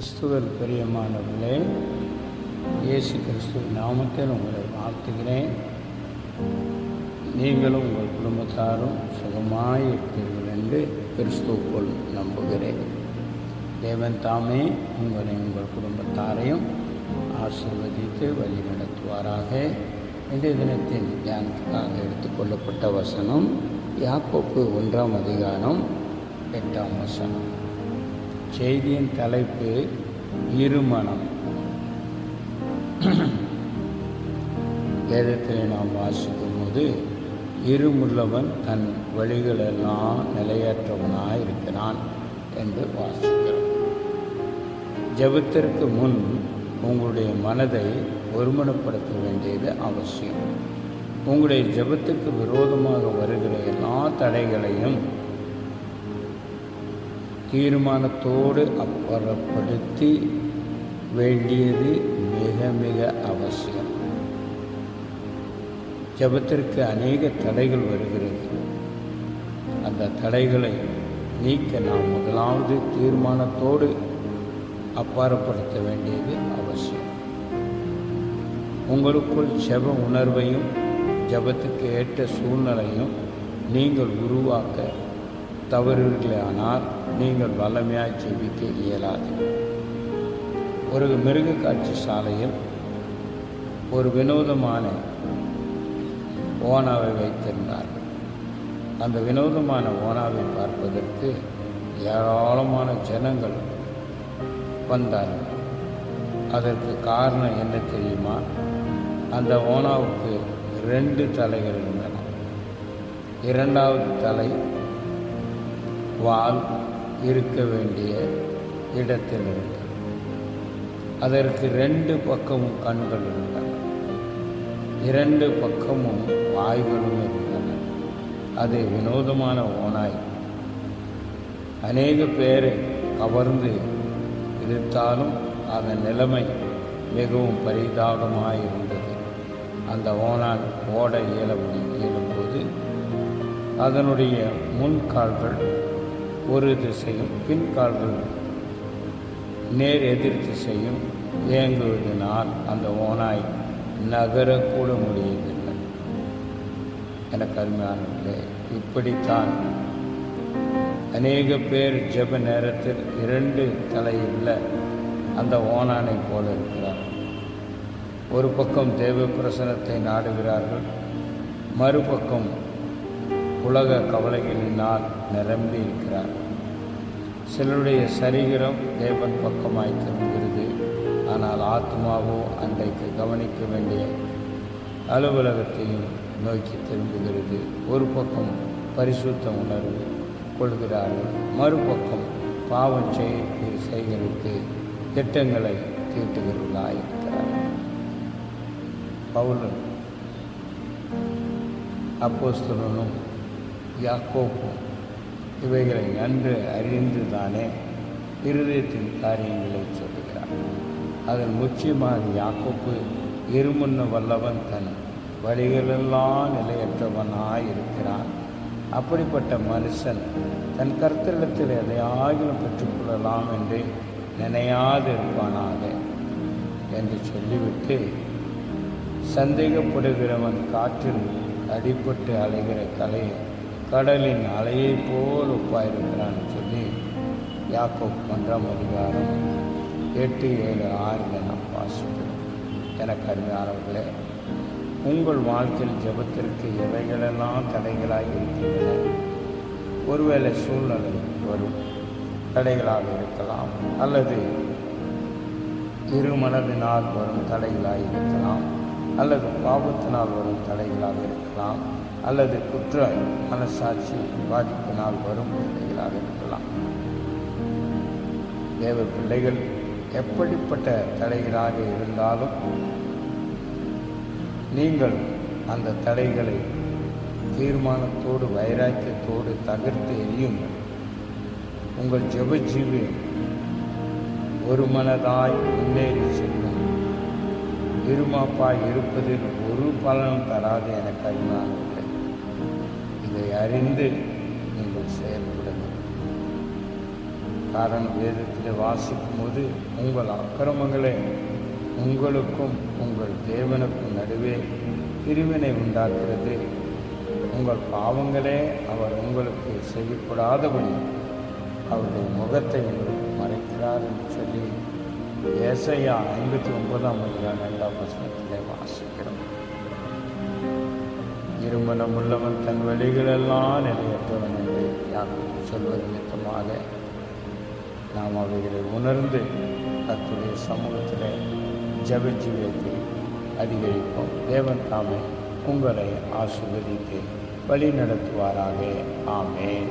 கிறிஸ்துவர் பிரியமானவர்களே இயேசு கிறிஸ்துவ நாமத்தில் உங்களை வாழ்த்துகிறேன். நீங்களும் உங்கள் குடும்பத்தாரும் சுகமாய் இருப்பீர்கள் என்று கிறிஸ்துவுக்குள் நம்புகிறேன். தேவன் தாமே உங்களை உங்கள் குடும்பத்தாரையும் ஆசிர்வதித்து வழி நடத்துவாராக இன்றைய தினத்தின் தியானத்துக்காக எடுத்துக்கொள்ளப்பட்ட வசனம் யாக்கோப்பு ஒன்றாம் அதிகாரம் எட்டாம் வசனம். செய்தியின் தலைப்பு இருமணம் வேதத்தில் நாம் வாசிக்கும் போது இருமுள்ளவன் தன் வழிகளெல்லாம் நிலையற்றவனாக இருக்கிறான் என்று வாசிக்கிறோம். ஜெபத்திற்கு முன் உங்களுடைய மனதை ஒருமனப்படுத்த வேண்டியது அவசியம். உங்களுடைய ஜெபத்துக்கு விரோதமாக வருகிற எல்லா தடைகளையும் தீர்மானத்தோடு அப்புறப்படுத்தி வேண்டியது மிக மிக அவசியம். ஜபத்திற்கு அநேக தடைகள் வருகிறது. அந்த தடைகளை நீக்க நாம் முதலாவது தீர்மானத்தோடு அப்பாறப்படுத்த வேண்டியது அவசியம். உங்களுக்குள் ஜெப உணர்வையும் ஜபத்துக்கு ஏற்ற சூழ்நிலையும் நீங்கள் உருவாக்க தவறுகளானால் நீங்கள் வல்லமையாக ஜெபிக்க இயலாது. ஒரு மிருக காட்சி சாலையில் ஒரு வினோதமான ஓனாவை வைத்திருந்தார் அந்த வினோதமான ஓனாவை பார்ப்பதற்கு ஏராளமான ஜனங்கள் வந்தார்கள். அதற்கு காரணம் என்ன தெரியுமா? அந்த ஓனாவுக்கு ரெண்டு தலைகள் இருந்தன. இரண்டாவது தலை வால் இருக்க வேண்டிய இடத்தில் இருந்தார் அதற்கு ரெண்டு பக்கமும் கண்கள் இருந்தன. இரண்டு பக்கமும் வாய்களும் இருந்தன. அது வினோதமான ஓனாய். அநேக பேரை கவர்ந்து இழுத்தாலும் அதன் நிலைமை மிகவும் பரிதாபமாக இருந்தது அந்த ஓனான் ஓட இயலபடி இயலும்போது அதனுடைய முன்கால்கள் ஒரு திசையும் பின்கால்கள் நேர் எதிர் திசையும் இயங்குவதனால் அந்த ஓனாய் நகரக்கூட முடியவில்லை எனக்கு அருமையானவர்களே இப்படித்தான் அநேக பேர் ஜெப நேரத்தில் இரண்டு தலையுள்ள அந்த ஓனானை போல இருக்கிறார் ஒரு பக்கம் தேவ பிரசனத்தை நாடுகிறார்கள் மறுபக்கம் உலக கவலைகளினால் நிரம்பி இருக்கிறார். சிலருடைய சரீரம் தேவன் பக்கமாய் திரும்புகிறது. ஆனால் ஆத்மாவோ அன்றைக்கு கவனிக்க வேண்டிய அலுவலகத்தையும் நோக்கி திரும்புகிறது. ஒரு பக்கம் பரிசுத்த உணர்வு கொள்கிறார்கள். மறுபக்கம் பாவம் செய்ய செய்கிறது திட்டங்களை தீட்டுகிறவர்களாக இருக்கிறார். பவுலன் அப்போஸ்தலனும் யாக்கோப்பு இவைகளை நன்கு அறிந்து தானே இருதயத்தின் காரியங்களை சொல்லுகிறார். அதன் முக்கியமாக யாக்கோப்பு இருமுன்ன வல்லவன் தன் வழிகளெல்லாம் நிலையற்றவனாயிருக்கிறான் அப்படிப்பட்ட மனுஷன் தன் கருத்திடத்தில் எதையாகிலும் பெற்றுக்கொள்ளலாம் என்று நினையாது இருப்பானாக என்று சொல்லிவிட்டு சந்தேகப்படுகிறவன் காற்றில் அடிபட்டு அலைகிற கலையை கடலின் அலையை போல் உப்பாயிருக்கிறான்னு சொல்லி யாக்கோப் ஒன்றாம் அதிகாரம் எட்டு ஏழு ஆறில் நாம் வாசிக்கிறோம். எனக்கு அருமையானவர்களே உங்கள் வாழ்க்கையில் ஜபத்திற்கு எவைகளெல்லாம் தடைகளாக இருக்கின்றன? ஒருவேளை சூழ்நிலை வரும் தடைகளாக இருக்கலாம் அல்லது இருமனதினால் வரும் தடைகளாக இருக்கலாம் அல்லது பாவத்தினால் வரும் தடைகளாக இருக்கலாம். அல்லது குற்ற மனசாட்சி பாதிப்பினால் வரும் நிலைகளாக இருக்கலாம். தேவ பிள்ளைகள் எப்படிப்பட்ட தடைகளாக இருந்தாலும் நீங்கள் அந்த தடைகளை தீர்மானத்தோடு வைராக்கியத்தோடு தகர்த்து எரியுங்கள் உங்கள் ஜெபஜீவி ஒரு மனதாய் முன்னேறி செல்லும். இருமாப்பாய் இருப்பதில் ஒரு பலனும் தராது எனக்கு அறிவானவில்லை அறிந்து நீங்கள் செயல்படுங்கள். காரணம் வேதத்தில் வாசிக்கும் போது உங்கள் அக்கிரமங்களே உங்களுக்கும் உங்கள் தேவனுக்கும் நடுவே பிரிவினை உண்டாக்குறது உங்கள் பாவங்களே அவர் உங்களுக்கு செய்யக்கூடாதபடி அவருடைய முகத்தை உங்களுக்கு மறைக்கிறார் என்று சொல்லி ஏசையா ஐம்பத்தி ஒன்பதாம் அதிகாரம் இரண்டாம் வசனத்திலே வாசிக்கிறோம். திருமணம் உள்ளவன் தன் வழிகளெல்லாம் நிலையற்றவன் என்று யார் சொல்வது நித்தமாக நாம் அவைகளை உணர்ந்து கர்த்தருடைய சமூகத்தில் ஜப ஜீவியத்தை அதிகரிப்போம். தேவன் தாமே உங்களை ஆசிர்வதித்து வழி நடத்துவாராக ஆமேன்.